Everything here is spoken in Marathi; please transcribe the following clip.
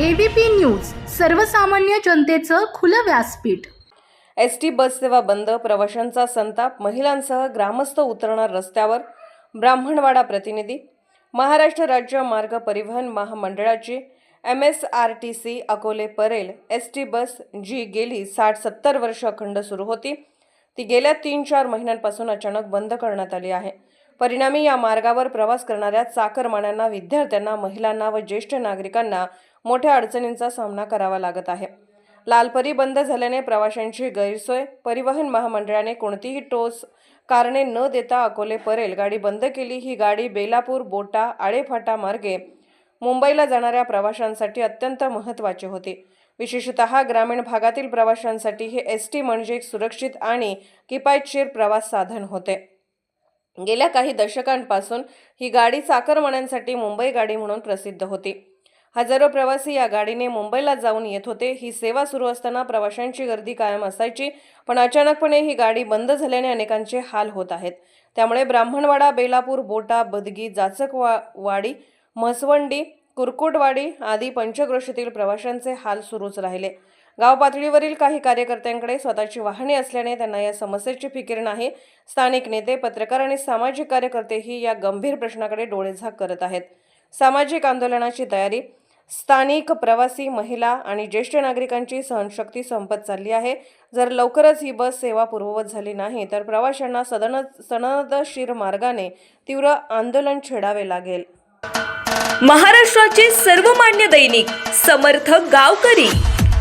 एबीपी न्यूज सर्वसामान्य जनतेचं खुलं व्यासपीठ. एस टी बस सेवा बंद प्रवाशांचा संताप महिलांसह ग्रामस्थ उतरणार रस्त्यावर ब्राह्मणवाडा प्रतिनिधी. महाराष्ट्र राज्य मार्ग परिवहन महामंडळाची M S R T C Akole Parel. S T bus जी गेली साठ सत्तर वर्ष अखंड सुरू होती. ती गेल्या तीन चार महिन्यांपासून अचानक बंद करण्यात आली आहे. परिणामी या मार्गावर प्रवास करणाऱ्या चाकरमान्यांना विद्यार्थ्यांना महिलांना व ज्येष्ठ नागरिकांना मोठ्या अडचणींचा सामना करावा लागत आहे. लालपरी बंद झाल्याने प्रवाशांची गैरसोय परिवहन महामंडळाने कोणतीही टोस कारणे न देता अकोले परेल गाडी बंद केली ही गाडी बेलापूर बोटा आळेफाटा मार्गे मुंबईला जाणाऱ्या प्रवाशांसाठी अत्यंत महत्त्वाची होती. विशेषतः ग्रामीण भागातील प्रवाशांसाठी हे एस टी म्हणजे एक सुरक्षित आणि किफायतशीर प्रवास साधन होते. गेल्या काही दशकांपासून ही गाडी चाकरमान्यांसाठी मुंबई गाडी म्हणून प्रसिद्ध होती. हजारो प्रवासी या गाडीने मुंबईला जाऊन येत होते. ही सेवा सुरू असताना प्रवाशांची गर्दी कायम असायची पण अचानकपणे ही गाडी बंद झाल्याने अनेकांचे हाल होत आहेत. त्यामुळे ब्राह्मणवाडा बेलापूर बोटा बदगी जाचकवा वाडी म्हसवंडी कुरकुटवाडी आदी पंचक्रोशीतील प्रवाशांचे हाल सुरूच राहिले. गाव पातळीवरील काही कार्यकर्त्यांकडे स्वतःची वाहने असल्याने त्यांना या समस्येची फिकीर नाही. स्थानिक नेते पत्रकार आणि सामाजिक कार्यकर्तेही या गंभीर प्रश्नाकडे डोळेझाक करत आहेत. सामाजिक आंदोलनाची तयारी स्थानिक प्रवासी महिला आणि ज्येष्ठ नागरिकांची सहनशक्ती संपत चालली आहे. जर लवकरच ही बस सेवा पूर्ववत झाली नाही तर प्रवाशांना सदन सनदशीर मार्गाने तीव्र आंदोलन छेडावे लागेल. महाराष्ट्राचे सर्वमान्य दैनिक समर्थ गावकरी